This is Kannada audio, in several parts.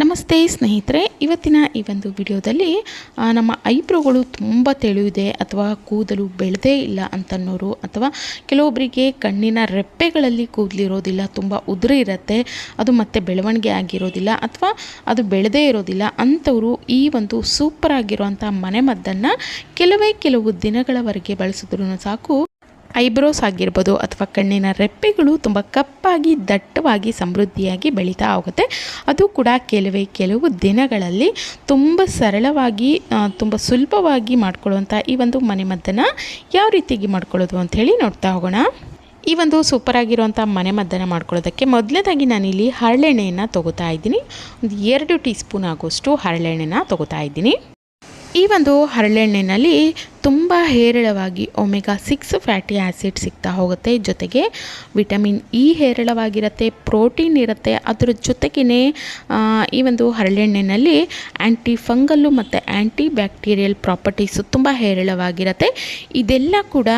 ನಮಸ್ತೆ ಸ್ನೇಹಿತರೆ, ಇವತ್ತಿನ ಈ ಒಂದು ವಿಡಿಯೋದಲ್ಲಿ ನಮ್ಮ ಐಬ್ರೋಗಳು ತುಂಬ ತೆಳುವಿದೆ ಅಥವಾ ಕೂದಲು ಬೆಳೆದೇ ಇಲ್ಲ ಅಂತನ್ನೋರು ಅಥವಾ ಕೆಲವೊಬ್ಬರಿಗೆ ಕಣ್ಣಿನ ರೆಪ್ಪೆಗಳಲ್ಲಿ ಕೂದಲಿರೋದಿಲ್ಲ, ತುಂಬ ಉದುರಿ ಇರುತ್ತೆ, ಅದು ಮತ್ತೆ ಬೆಳವಣಿಗೆ ಆಗಿರೋದಿಲ್ಲ ಅಥವಾ ಅದು ಬೆಳೆದೇ ಇರೋದಿಲ್ಲ ಅಂಥವರು ಈ ಒಂದು ಸೂಪರ್ ಆಗಿರುವಂಥ ಮನೆಮದ್ದನ್ನು ಕೆಲವೇ ಕೆಲವು ದಿನಗಳವರೆಗೆ ಬಳಸಿದ್ರೂ ಸಾಕು. ಐಬ್ರೋಸ್ ಆಗಿರ್ಬೋದು ಅಥವಾ ಕಣ್ಣಿನ ರೆಪ್ಪೆಗಳು ತುಂಬ ಕಪ್ಪಾಗಿ, ದಟ್ಟವಾಗಿ, ಸಮೃದ್ಧಿಯಾಗಿ ಬೆಳೀತಾ ಹೋಗುತ್ತೆ. ಅದು ಕೂಡ ಕೆಲವೇ, ಕೆಲವು ದಿನಗಳಲ್ಲಿ ತುಂಬ ಸರಳವಾಗಿ ತುಂಬ ಸುಲಭವಾಗಿ ಮಾಡ್ಕೊಳ್ಳುವಂಥ ಈ ಒಂದು ಮನೆಮದ್ದನ್ನು ಯಾವ ರೀತಿಯಾಗಿ ಮಾಡ್ಕೊಳ್ಳೋದು ಅಂಥೇಳಿ ನೋಡ್ತಾ ಹೋಗೋಣ. ಈ ಒಂದು ಸೂಪರ್ ಆಗಿರುವಂಥ ಮನೆಮದ್ದನ್ನು ಮಾಡ್ಕೊಳ್ಳೋದಕ್ಕೆ ಮೊದಲನೇದಾಗಿ ನಾನಿಲ್ಲಿ ಹರಳೆಣ್ಣೆಯನ್ನು ತೊಗೋತಾ ಇದ್ದೀನಿ. ಒಂದು ಎರಡು ಟೀ ಸ್ಪೂನ್ ಆಗೋಷ್ಟು ಹರಳೆಣ್ಣೆನ ತೊಗೋತಾ ಇದ್ದೀನಿ. ಈ ಒಂದು ಹರಳೆಣ್ಣೆನಲ್ಲಿ ತುಂಬ ಹೇರಳವಾಗಿ ಒಮೆಗಾ ಸಿಕ್ಸ್ ಫ್ಯಾಟಿ ಆ್ಯಸಿಡ್ ಸಿಗ್ತಾ ಹೋಗುತ್ತೆ. ಜೊತೆಗೆ ವಿಟಮಿನ್ ಇ ಹೇರಳವಾಗಿರುತ್ತೆ, ಪ್ರೋಟೀನ್ ಇರುತ್ತೆ. ಅದರ ಜೊತೆಗೇ ಈ ಒಂದು ಹರಳೆಣ್ಣೆನಲ್ಲಿ ಆ್ಯಂಟಿ ಫಂಗಲ್ಲು ಮತ್ತು ಆ್ಯಂಟಿ ಬ್ಯಾಕ್ಟೀರಿಯಲ್ ಪ್ರಾಪರ್ಟೀಸು ತುಂಬ ಹೇರಳವಾಗಿರುತ್ತೆ. ಇದೆಲ್ಲ ಕೂಡ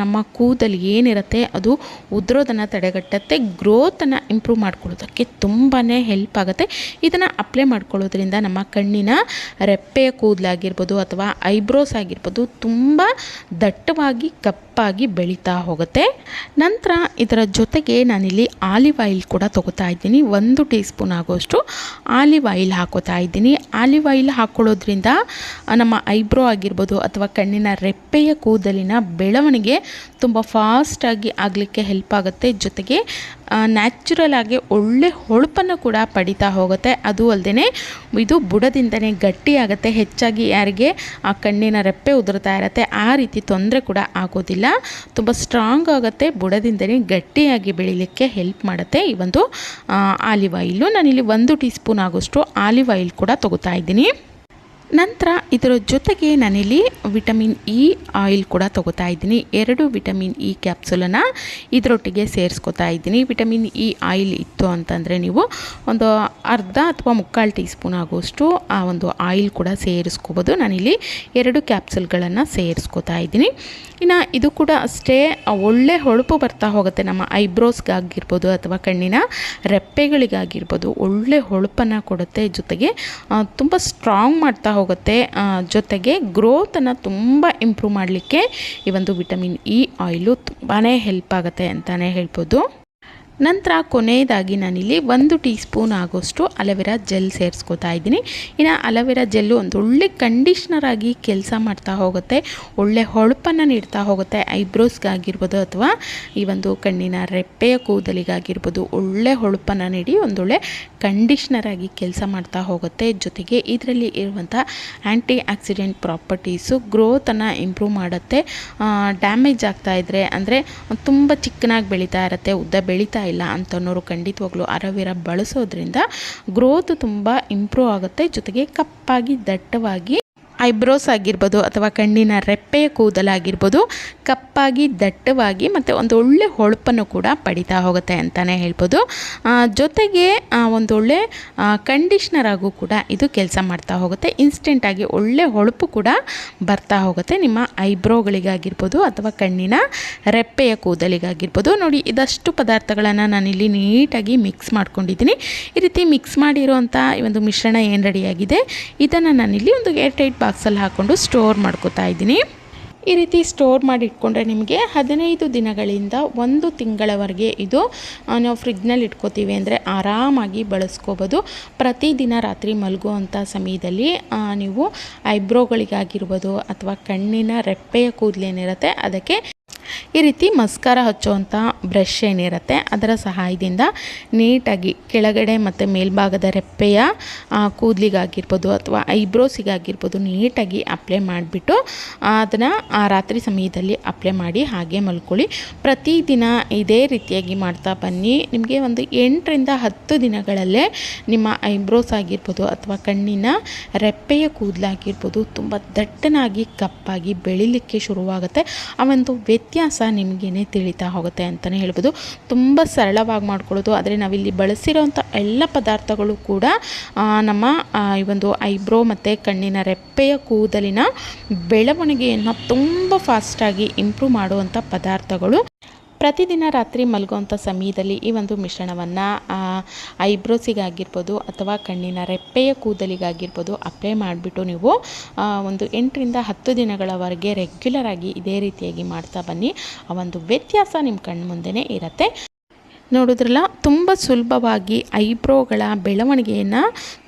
ನಮ್ಮ ಕೂದಲು ಏನಿರುತ್ತೆ, ಅದು ಉದುರೋದನ್ನು ತಡೆಗಟ್ಟುತ್ತೆ, ಗ್ರೋತನ್ನು ಇಂಪ್ರೂವ್ ಮಾಡ್ಕೊಳ್ಳೋದಕ್ಕೆ ತುಂಬಾ ಹೆಲ್ಪ್ ಆಗುತ್ತೆ. ಇದನ್ನು ಅಪ್ಲೈ ಮಾಡ್ಕೊಳ್ಳೋದ್ರಿಂದ ನಮ್ಮ ಕಣ್ಣಿನ ರೆಪ್ಪೆಯ ಕೂದಲಾಗಿರ್ಬೋದು ಅಥವಾ ಐಬ್ರೋಸ್ ಆಗಿರ್ಬೋದು ತುಂಬ ದಟ್ಟವಾಗಿ ಕಪ್ಪಾಗಿ ಬೆಳೀತಾ ಹೋಗುತ್ತೆ. ನಂತರ ಇದರ ಜೊತೆಗೆ ನಾನಿಲ್ಲಿ ಆಲಿವ್ ಆಯಿಲ್ ಕೂಡ ತೊಗೋತಾ ಇದ್ದೀನಿ. ಒಂದು ಟೀ ಸ್ಪೂನ್ ಆಗೋಷ್ಟು ಆಲಿವ್ ಆಯಿಲ್ ಹಾಕೋತಾ ಇದ್ದೀನಿ. ಆಲಿವ್ ಆಯಿಲ್ ಹಾಕ್ಕೊಳ್ಳೋದ್ರಿಂದ ನಮ್ಮ ಐಬ್ರೋ ಆಗಿರ್ಬೋದು ಅಥವಾ ಕಣ್ಣಿನ ರೆಪ್ಪೆಯ ಕೂದಲಿನ ಬೆಳವಣಿಗೆ ತುಂಬ ಫಾಸ್ಟಾಗಿ ಆಗಲಿಕ್ಕೆ ಹೆಲ್ಪ್ ಆಗುತ್ತೆ. ಜೊತೆಗೆ ನ್ಯಾಚುರಲ್ ಆಗಿ ಒಳ್ಳೆ ಹೊಳಪನ್ನು ಕೂಡ ಪಡಿತಾ ಹೋಗುತ್ತೆ. ಅದು ಅಲ್ಲದೆ ಇದು ಬುಡದಿಂದನೇ ಗಟ್ಟಿಯಾಗುತ್ತೆ ಹೆಚ್ಚಾಗಿ ಯಾರಿಗೆ, ಆ, ಕಣ್ಣಿನ ರೆಪ್ಪೆ ಉದುರ್ತಾ ಇರುತ್ತೆ. ಆ ರೀತಿ ತೊಂದರೆ ಕೂಡ ಆಗೋದಿಲ್ಲ. ತುಂಬ ಸ್ಟ್ರಾಂಗ್ ಆಗುತ್ತೆ ಬುಡದಿಂದಲೇ ಗಟ್ಟಿಯಾಗಿ ಬೆಳೀಲಿಕ್ಕೆ ಹೆಲ್ಪ್ ಮಾಡುತ್ತೆ ಈ ಒಂದು ಆಲಿವ್ ಆಯಿಲು ನಾನಿಲ್ಲಿ ಒಂದು ಟೀ ಸ್ಪೂನ್ ಆಗೋಷ್ಟು ಆಲಿವ್ ಆಯಿಲ್ ಕೂಡ ತೊಗೋತಾ ಇದ್ದೀನಿ. ನಂತರ ಇದರ ಜೊತೆಗೆ ನಾನಿಲ್ಲಿ ವಿಟಮಿನ್ ಇ ಆಯಿಲ್ ಕೂಡ ತೊಗೋತಾ ಇದ್ದೀನಿ. ಎರಡು ವಿಟಮಿನ್ ಇ ಕ್ಯಾಪ್ಸುಲನ್ನು ಇದರೊಟ್ಟಿಗೆ ಸೇರಿಸ್ಕೊತಾ ಇದ್ದೀನಿ. ವಿಟಮಿನ್ ಇ ಆಯಿಲ್ ಇತ್ತು ಅಂತಂದರೆ ನೀವು ಒಂದು ಅರ್ಧ ಅಥವಾ ಮುಕ್ಕಾಲು ಟೀ ಸ್ಪೂನ್ ಆಗುವಷ್ಟು ಆ ಒಂದು ಆಯಿಲ್ ಕೂಡ ಸೇರಿಸ್ಕೋಬೋದು. ನಾನಿಲ್ಲಿ ಎರಡು ಕ್ಯಾಪ್ಸುಲ್ಗಳನ್ನು ಸೇರಿಸ್ಕೊತಾ ಇದ್ದೀನಿ. ಇನ್ನು ಇದು ಕೂಡ ಅಷ್ಟೇ ಒಳ್ಳೆ ಹೊಳಪು ಬರ್ತಾ ಹೋಗುತ್ತೆ. ನಮ್ಮ ಐಬ್ರೋಸ್ಗಾಗಿರ್ಬೋದು ಅಥವಾ ಕಣ್ಣಿನ ರೆಪ್ಪೆಗಳಿಗಾಗಿರ್ಬೋದು ಒಳ್ಳೆ ಹೊಳಪನ್ನು ಕೊಡುತ್ತೆ. ಜೊತೆಗೆ ತುಂಬ ಸ್ಟ್ರಾಂಗ್ ಮಾಡ್ತಾ ಹೋಗುತ್ತೆ. ಜೊತೆಗೆ ಗ್ರೋತನ್ನು ತುಂಬ ಇಂಪ್ರೂವ್ ಮಾಡಲಿಕ್ಕೆ ಈ ಒಂದು ವಿಟಮಿನ್ ಇ ಆಯಿಲು ತುಂಬಾ ಹೆಲ್ಪ್ ಆಗುತ್ತೆ ಅಂತಲೇ ಹೇಳ್ಬೋದು. ನಂತರ ಕೊನೆಯದಾಗಿ ನಾನಿಲ್ಲಿ ಒಂದು ಟೀ ಸ್ಪೂನ್ ಆಗೋಷ್ಟು ಅಲವೆರಾ ಜೆಲ್ ಸೇರಿಸ್ಕೋತಾ ಇದ್ದೀನಿ. ಇನ್ನು ಅಲವೆರಾ ಜೆಲ್ಲು ಒಂದು ಒಳ್ಳೆ ಕಂಡೀಷ್ನರ್ ಆಗಿ ಕೆಲಸ ಮಾಡ್ತಾ ಹೋಗುತ್ತೆ, ಒಳ್ಳೆ ಹೊಳಪನ್ನು ನೀಡ್ತಾ ಹೋಗುತ್ತೆ, ಐಬ್ರೋಸ್ಗಾಗಿರ್ಬೋದು ಅಥವಾ ಈ ಒಂದು ಕಣ್ಣಿನ ರೆಪ್ಪೆಯ ಕೂದಲಿಗಾಗಿರ್ಬೋದು, ಒಳ್ಳೆ ಹೊಳಪನ್ನು ನೀಡಿ ಒಂದೊಳ್ಳೆ ಕಂಡೀಷ್ನರ್ ಆಗಿ ಕೆಲಸ ಮಾಡ್ತಾ ಹೋಗುತ್ತೆ. ಜೊತೆಗೆ ಇದರಲ್ಲಿ ಇರುವಂಥ ಆ್ಯಂಟಿ ಆಕ್ಸಿಡೆಂಟ್ ಪ್ರಾಪರ್ಟೀಸು ಗ್ರೋತನ್ನು ಇಂಪ್ರೂವ್ ಮಾಡುತ್ತೆ. ಡ್ಯಾಮೇಜ್ ಆಗ್ತಾ ಇದ್ದರೆ ಅಂದರೆ ತುಂಬ ಚಿಕ್ಕನಾಗಿ ಬೆಳೀತಾ ಇರುತ್ತೆ, ಉದ್ದ ಬೆಳೀತಾ ಇಲ್ಲ ಅಂತನೋರು ಖಂಡಿತವಾಗ್ಲೂ ಅರವೇರ ಬಳಸೋದ್ರಿಂದ ಗ್ರೋತ್ ತುಂಬ ಇಂಪ್ರೂವ್ ಆಗುತ್ತೆ. ಜೊತೆಗೆ ಕಪ್ಪಾಗಿ ದಟ್ಟವಾಗಿ ಐಬ್ರೋಸ್ ಆಗಿರ್ಬೋದು ಅಥವಾ ಕಣ್ಣಿನ ರೆಪ್ಪೆಯ ಕೂದಲಾಗಿರ್ಬೋದು ಕಪ್ಪಾಗಿ, ದಟ್ಟವಾಗಿ ಮತ್ತು ಒಂದು ಒಳ್ಳೆ ಹೊಳಪನ್ನು ಕೂಡ ಪಡಿತಾ ಹೋಗುತ್ತೆ ಅಂತಲೇ ಹೇಳ್ಬೋದು. ಜೊತೆಗೆ ಒಂದೊಳ್ಳೆ ಕಂಡೀಷ್ನರ್ ಆಗೂ ಕೂಡ ಇದು ಕೆಲಸ ಮಾಡ್ತಾ ಹೋಗುತ್ತೆ. ಇನ್ಸ್ಟೆಂಟಾಗಿ ಒಳ್ಳೆ ಹೊಳಪು ಕೂಡ ಬರ್ತಾ ಹೋಗುತ್ತೆ. ನಿಮ್ಮ ಐಬ್ರೋಗಳಿಗಾಗಿರ್ಬೋದು ಅಥವಾ ಕಣ್ಣಿನ ರೆಪ್ಪೆಯ ಕೂದಲಿಗಾಗಿರ್ಬೋದು. ನೋಡಿ, ಇದಷ್ಟು ಪದಾರ್ಥಗಳನ್ನು ನಾನಿಲ್ಲಿ ನೀಟಾಗಿ ಮಿಕ್ಸ್ ಮಾಡ್ಕೊಂಡಿದ್ದೀನಿ. ಈ ರೀತಿ ಮಿಕ್ಸ್ ಮಾಡಿರುವಂಥ ಈ ಒಂದು ಮಿಶ್ರಣ ಏನು ರೆಡಿಯಾಗಿದೆ, ಇದನ್ನು ನಾನಿಲ್ಲಿ ಒಂದು ಏರ್ ಟೈಟ್ ಬಾಕ್ಸಲ್ಲಿ ಹಾಕ್ಕೊಂಡು ಸ್ಟೋರ್ ಮಾಡ್ಕೋತಾ ಇದ್ದೀನಿ. ಈ ರೀತಿ ಸ್ಟೋರ್ ಮಾಡಿ ಇಟ್ಕೊಂಡ್ರೆ ನಿಮಗೆ ಹದಿನೈದು ದಿನಗಳಿಂದ ಒಂದು ತಿಂಗಳವರೆಗೆ ಇದು ನಾವು ಫ್ರಿಜ್ನಲ್ಲಿ ಇಟ್ಕೋತೀವಿ ಅಂದರೆ ಆರಾಮಾಗಿ ಬಳಸ್ಕೋಬೋದು. ಪ್ರತಿದಿನ ರಾತ್ರಿ ಮಲಗುವಂಥ ಸಮಯದಲ್ಲಿ ನೀವು ಐಬ್ರೋಗಳಿಗಾಗಿರ್ಬೋದು ಅಥವಾ ಕಣ್ಣಿನ ರೆಪ್ಪೆಯ ಕೂದಲೇನಿರುತ್ತೆ ಅದಕ್ಕೆ ಈ ರೀತಿ ಮಸ್ಕಾರ ಹಚ್ಚುವಂಥ ಬ್ರಷ್ ಏನಿರುತ್ತೆ, ಅದರ ಸಹಾಯದಿಂದ ನೀಟಾಗಿ ಕೆಳಗಡೆ ಮತ್ತು ಮೇಲ್ಭಾಗದ ರೆಪ್ಪೆಯ ಕೂದಲಿಗಾಗಿರ್ಬೋದು ಅಥವಾ ಐಬ್ರೋಸಿಗಾಗಿರ್ಬೋದು ನೀಟಾಗಿ ಅಪ್ಲೈ ಮಾಡಿಬಿಟ್ಟು ಅದನ್ನು ರಾತ್ರಿ ಸಮಯದಲ್ಲಿ ಅಪ್ಲೈ ಮಾಡಿ ಹಾಗೆ ಮಲ್ಕೊಳ್ಳಿ. ಪ್ರತಿದಿನ ಇದೇ ರೀತಿಯಾಗಿ ಮಾಡ್ತಾ ಬನ್ನಿ. ನಿಮಗೆ ಒಂದು ಎಂಟರಿಂದ ಹತ್ತು ದಿನಗಳಲ್ಲೇ ನಿಮ್ಮ ಐಬ್ರೋಸ್ ಆಗಿರ್ಬೋದು ಅಥವಾ ಕಣ್ಣಿನ ರೆಪ್ಪೆಯ ಕೂದಲಾಗಿರ್ಬೋದು ತುಂಬ ದಟ್ಟನಾಗಿ ಕಪ್ಪಾಗಿ ಬೆಳಿಲಿಕ್ಕೆ ಶುರುವಾಗುತ್ತೆ. ಆ ಒಂದು ವ್ಯತ್ಯಾಸ ನಿಮಗೇನೆ ತಿಳಿತಾ ಹೋಗುತ್ತೆ ಅಂತಲೇ ಹೇಳ್ಬೋದು. ತುಂಬ ಸರಳವಾಗಿ ಮಾಡ್ಕೊಳ್ಳೋದು. ಆದರೆ ನಾವಿಲ್ಲಿ ಬಳಸಿರೋಂಥ ಎಲ್ಲ ಪದಾರ್ಥಗಳು ಕೂಡ ನಮ್ಮ ಈ ಒಂದು ಐಬ್ರೋ ಮತ್ತು ಕಣ್ಣಿನ ರೆಪ್ಪೆಯ ಕೂದಲಿನ ಬೆಳವಣಿಗೆಯನ್ನು ತುಂಬ ಫಾಸ್ಟಾಗಿ ಇಂಪ್ರೂವ್ ಮಾಡುವಂಥ ಪದಾರ್ಥಗಳು. ಪ್ರತಿದಿನ ರಾತ್ರಿ ಮಲಗುವಂಥ ಸಮಯದಲ್ಲಿ ಈ ಒಂದು ಮಿಶ್ರಣವನ್ನು ಐಬ್ರೋಸಿಗಾಗಿರ್ಬೋದು ಅಥವಾ ಕಣ್ಣಿನ ರೆಪ್ಪೆಯ ಕೂದಲಿಗಾಗಿರ್ಬೋದು ಅಪ್ಲೈ ಮಾಡಿಬಿಟ್ಟು ನೀವು ಒಂದು ಎಂಟರಿಂದ ಹತ್ತು ದಿನಗಳವರೆಗೆ ರೆಗ್ಯುಲರ್ ಆಗಿ ಇದೇ ರೀತಿಯಾಗಿ ಮಾಡ್ತಾ ಬನ್ನಿ. ಆ ಒಂದು ವ್ಯತ್ಯಾಸ ನಿಮ್ಮ ಕಣ್ಣು ಮುಂದೆನೇ ಇರುತ್ತೆ. ನೋಡಿದ್ರಲ್ಲ, ತುಂಬ ಸುಲಭವಾಗಿ ಐಬ್ರೋಗಳ ಬೆಳವಣಿಗೆಯನ್ನು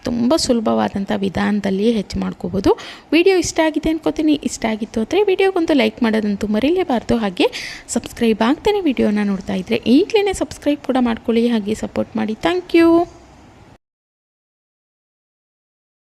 ತುಂಬ ಸುಲಭವಾದಂಥ ವಿಧಾನದಲ್ಲಿ ಹೆಚ್ಚು ಮಾಡ್ಕೋಬೋದು. ವಿಡಿಯೋ ಇಷ್ಟ ಆಗಿದೆ ಅನ್ಕೋತೀನಿ. ಇಷ್ಟ ಆಗಿತ್ತು ಅಂದರೆ ವಿಡಿಯೋಗೊಂದು ಲೈಕ್ ಮಾಡೋದಂತೂ ಮರೀಲೇಬಾರ್ದು. ಹಾಗೆ ಸಬ್ಸ್ಕ್ರೈಬ್ ಆಗ್ತಾನೆ ವಿಡಿಯೋನ ನೋಡ್ತಾ ಇದ್ದರೆ ಈಗಲೇ ಸಬ್ಸ್ಕ್ರೈಬ್ ಕೂಡ ಮಾಡ್ಕೊಳ್ಳಿ. ಹಾಗೆ ಸಪೋರ್ಟ್ ಮಾಡಿ. Thank you.